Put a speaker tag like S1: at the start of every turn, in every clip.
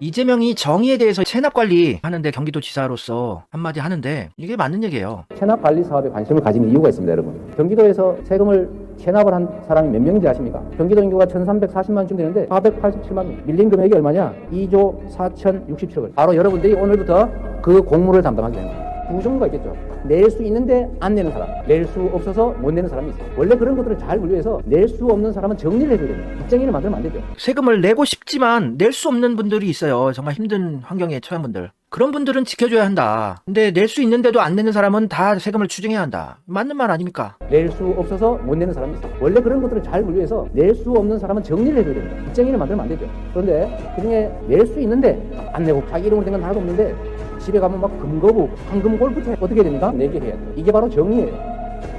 S1: 이재명이 정의에 대해서 체납 관리 하는데 경기도지사로서 한마디 하는데 이게 맞는 얘기예요.
S2: 체납 관리 사업에 관심을 가지는 이유가 있습니다, 여러분. 경기도에서 세금을 체납을 한 사람이 몇 명인지 아십니까? 경기도 인구가 1,340만 원쯤 되는데 487만 명. 밀린 금액이 얼마냐? 2조 4,067억. 바로 여러분들이 오늘부터 그 공무를 담당하게 됩니다. 두 종류가 있겠죠. 낼 수 있는데 안 내는 사람, 낼 수 없어서 못 내는 사람이 있어요. 원래 그런 것들을 잘 분류해서 낼 수 없는 사람은 정리를 해줘야 됩니다. 빚쟁이를 만들면 안 되죠.
S1: 세금을 내고 싶지만 낼 수 없는 분들이 있어요. 정말 힘든 환경에 처한 분들. 그런 분들은 지켜줘야 한다. 근데 낼 수 있는데도 안 내는 사람은 다 세금을 추징해야 한다. 맞는 말 아닙니까?
S2: 낼 수 없어서 못 내는 사람이 있어요. 원래 그런 것들을 잘 분류해서 낼 수 없는 사람은 정리를 해줘야 됩니다. 빚쟁이를 만들면 안 되죠. 그런데 그중에 낼 수 있는데 안 내고 자기 이름으로 된 건 하나도 없는데 집에 가면 막 금거부, 황금 골프채 어떻게 됩니까? 내게 해야 돼요. 이게 바로 정의예요.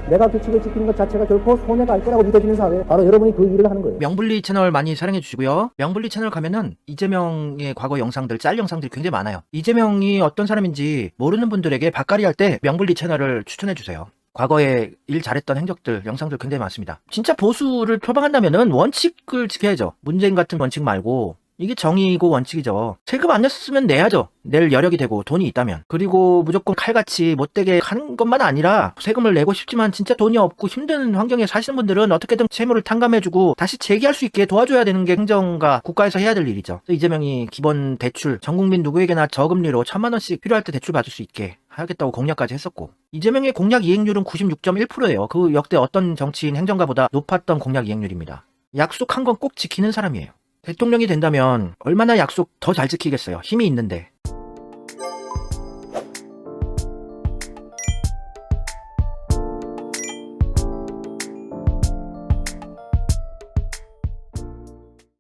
S2: 내가 규칙을 지키는 것 자체가 결코 손해가 알 거라고 믿어지는 사회 바로 여러분이 그 일을 하는 거예요.
S1: 명불리 채널 많이 사랑해 주시고요. 명불리 채널 가면은 이재명의 과거 영상들, 짤 영상들이 굉장히 많아요. 이재명이 어떤 사람인지 모르는 분들에게 밥가리 할 때 명불리 채널을 추천해 주세요. 과거에 일 잘했던 행적들, 영상들 굉장히 많습니다. 진짜 보수를 표방한다면은 원칙을 지켜야죠. 문재인 같은 원칙 말고 이게 정의고 원칙이죠. 세금 안 냈으면 내야죠. 낼 여력이 되고 돈이 있다면. 그리고 무조건 칼같이 못되게 하는 것만 아니라 세금을 내고 싶지만 진짜 돈이 없고 힘든 환경에 사시는 분들은 어떻게든 채무를 탕감해주고 다시 재기할 수 있게 도와줘야 되는 게 행정가 국가에서 해야 될 일이죠. 이재명이 기본 대출 전 국민 누구에게나 저금리로 천만 원씩 필요할 때 대출 받을 수 있게 하겠다고 공약까지 했었고 이재명의 공약 이행률은 96.1%예요. 그 역대 어떤 정치인 행정가보다 높았던 공약 이행률입니다. 약속한 건 꼭 지키는 사람이에요. 대통령이 된다면 얼마나 약속 더 잘 지키겠어요. 힘이 있는데.